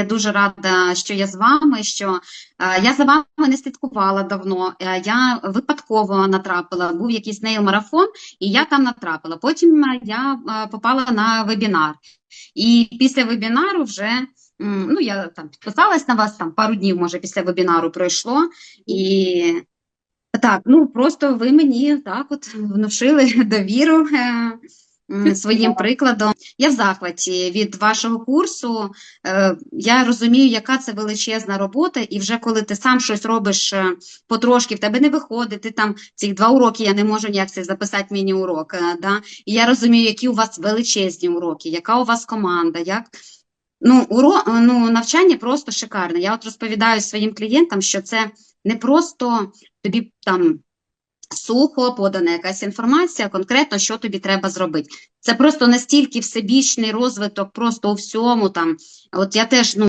Я дуже рада, що я з вами. Що е, я за вами не слідкувала давно. Е, я випадково натрапила. Був якийсь нейл-марафон, і я там натрапила. Потім е, я е, попала на вебінар. І після вебінару вже ну я там підписалась на вас там пару днів, може, після вебінару пройшло. І так, ну просто ви мені так от внушили довіру. Своїм прикладом. Я в захваті від вашого курсу. Е, Я розумію, яка це величезна робота, і вже коли ти сам щось робиш е, потрошки, в тебе не виходить, ти там цих два уроки, я не можу ніяк це записати міні-урок. е, Да? І я розумію, які у вас величезні уроки, яка у вас команда, як. Ну, уро... ну, навчання просто шикарне. Я от розповідаю своїм клієнтам, що це не просто тобі там сухо подана якась інформація, конкретно, що тобі треба зробити. Це просто настільки всебічний розвиток, просто у всьому там. От я теж ну.